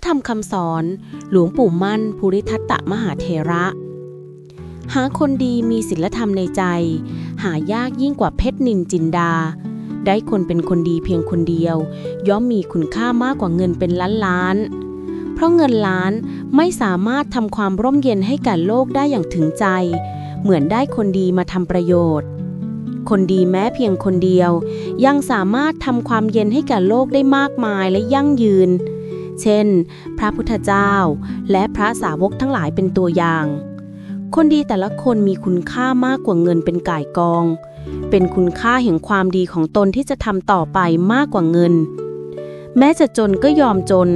ระธรรมคำสอน หลวงปู่มั่น ภูริทัตตมหาเทระ หาคนดีมีศีลธรรมในใจ หายากยิ่งกว่าเพชรนินจินดา ได้คนเป็นคนดีเพียงคนเดียว ย่อมมีคุณค่ามากกว่าเงินเป็นล้านล้าน เพราะเงินล้านไม่สามารถทำความร่มเย็นให้กับโลกได้อย่างถึงใจ เหมือนได้คนดีมาทำประโยชน์คนดีแม้เพียงคนเดียว ยังสามารถทำความเย็นให้แก่โลกได้มากมายและยั่งยืน เช่น พระพุทธเจ้า และพระสาวกทั้งหลายเป็นตัวอย่าง คนดีแต่ละคนมีคุณค่ามากกว่าเงินเป็นก่ายกอง เป็นคุณค่าแห่งความดีของตนที่จะทำต่อไปมากกว่าเงิน แม้จะจนก็ยอมจน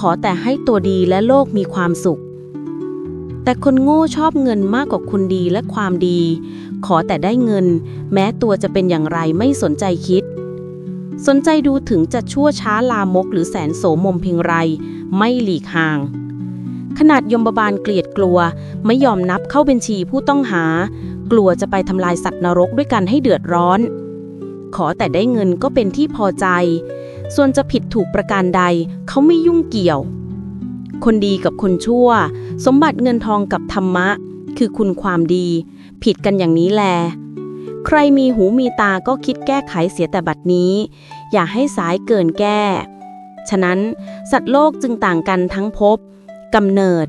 ขอแต่ให้ตัวดีและโลกมีความสุข แต่คนโง่ชอบเงินมากกว่าคุณดีและความดี ขอแต่ได้เงิน แม้ตัวจะเป็นอย่างไรไม่สนใจคิด สนใจดูถึงจะชั่วช้าลามกหรือแสนโสมมเพียงไร ไม่หลีกห่าง ขนาดยมบาลเกลียดกลัว ไม่ยอมนับเข้าบัญชีผู้ต้องหา กลัวจะไปทำลายสัตว์นรกด้วยกันให้เดือดร้อน ขอแต่ได้เงินก็เป็นที่พอใจ ส่วนจะผิดถูกประการใดเขาไม่ยุ่งเกี่ยว คนดีกับคนชั่ว สมบัติเงินทองกับธรรมะ คือคุณความดี ผิดกันอย่างนี้แล ใครมีหูมีตาก็คิดแก้ไขเสียแต่บัดนี้ อย่าให้สายเกินแก้ ฉะนั้นสัตว์โลกจึงต่างกันทั้งภพกำเนิด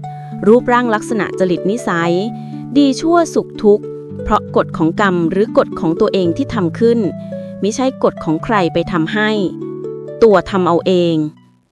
รูปร่างลักษณะจริตนิสัย ดีชั่วสุขทุกข์ เพราะกฎของกรรมหรือกฎของตัวเองที่ทำขึ้น มิใช่กฎของใครไปทำให้ ตัวทำเอาเอง